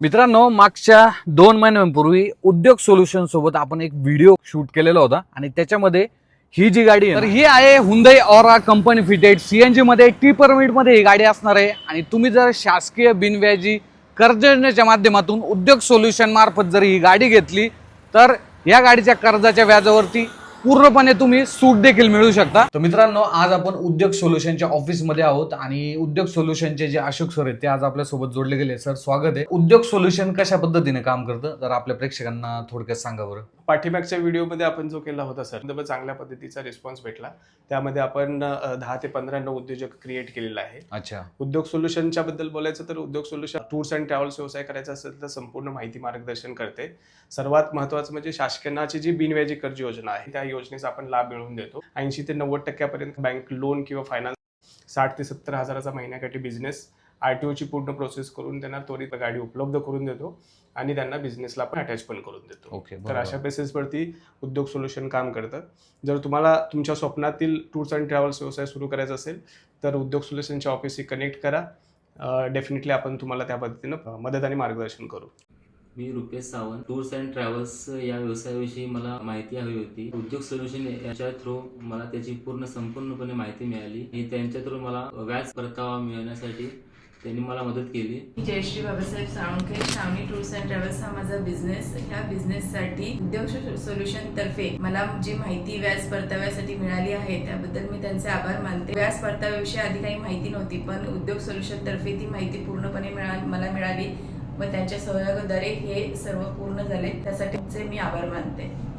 मित्रांनो मागच्या दोन महिन्यांपूर्वी उद्योग सोल्युशन सोबत आपण एक व्हिडिओ शूट केलेला होता आणि त्याच्यामध्ये ही जी गाडी आहे तर ही आहे Hyundai Aura company fitted CNG मध्ये टी परमिटमध्ये ही गाडी असणार आहे. आणि तुम्ही जर शासकीय बिनव्याजी कर्ज योजनेच्या माध्यमातून उद्योग सोल्युशन मार्फत जर ही गाडी घेतली तर या गाडीच्या कर्जाच्या व्याजावरती पूर्णपणे तुम्ही सूट देखील मिळू शकता. तर मित्रांनो आज आपण उद्योग सोल्युशनच्या ऑफिसमध्ये आहोत आणि उद्योग सोल्युशनचे जे अशोक सर आहेत ते आज आपल्यासोबत जोडले गेले सर स्वागत आहे. उद्योग सोल्युशन कशा पद्धतीने काम करतं? तर आपल्या प्रेक्षकांना थोडक्यात सांगा बरं. पाठीमागच्या व्हिडिओमध्ये आपण जो केला होता सर चांगल्या पद्धतीचा रिस्पॉन्स भेटला. त्यामध्ये आपण दहा ते पंधरा नऊ उद्योजक क्रिएट केलेला आहे. अच्छा. उद्योग सोल्युशनच्या बद्दल बोलायचं तर उद्योग सोल्युशन टूर्स अँड ट्रॅव्हल्स व्यवसाय करायचा असेल तर संपूर्ण माहिती मार्गदर्शन करते. सर्वात महत्त्वाचं म्हणजे शासनाची जी बिनव्याजी कर्ज योजना आहे त्या योजनेचा आपण लाभ मिळवून देतो. ऐंशी ते नव्वद टक्क्यापर्यंत बँक लोन किंवा फायनान्स साठ ते सत्तर हजाराचा महिन्याकाठी बिझनेस आर टी ओची पूर्ण प्रोसेस करून त्यांना त्वरित गाडी उपलब्ध करून देतो आणि त्यांना बिझनेसला पण अटॅच पण करून देतो. ओके तर अशा बेसिसवरती उद्योग सोल्युशन काम करतं जर तुम्हाला तुमच्या स्वप्नातील टूर्स अँड ट्रॅव्हल्स व्यवसाय सुरू करायचा असेल तर उद्योग सोल्युशनच्या ऑफिसशी कनेक्ट करा. डेफिनेटली आपण तुम्हाला त्या पद्धतीनं मदत आणि मार्गदर्शन करू. मी Rupesh Sawant. Tours and travels या व्यवसायाविषयी मला माहिती हवी होती. उद्योग सोल्युशन याच्या थ्रू मला त्याची पूर्ण संपूर्णपणे माहिती मिळाली. आणि त्यांच्या थ्रू मला व्याज परतावा मिळवण्यासाठी त्यांनी मला मदत केली. मी Jayashree Babasaheb Salunkhe Shravani tours and travels हा माझा बिझनेस ह्या बिझनेससाठी उद्योग सोल्युशन तर्फे मला जी माहिती व्याज परताव्यासाठी मिळाली आहे त्याबद्दल मी त्यांचे आभार मानते. व्याज परताव्याविषयी आधी काही माहिती नव्हती पण उद्योग सोल्युशन तर्फे ती माहिती पूर्णपणे मिळा मला मिळाली. व त्यांच्या सहयोगाद्वारे हे सर्व पूर्ण झाले. त्यासाठी मी आभार मानते.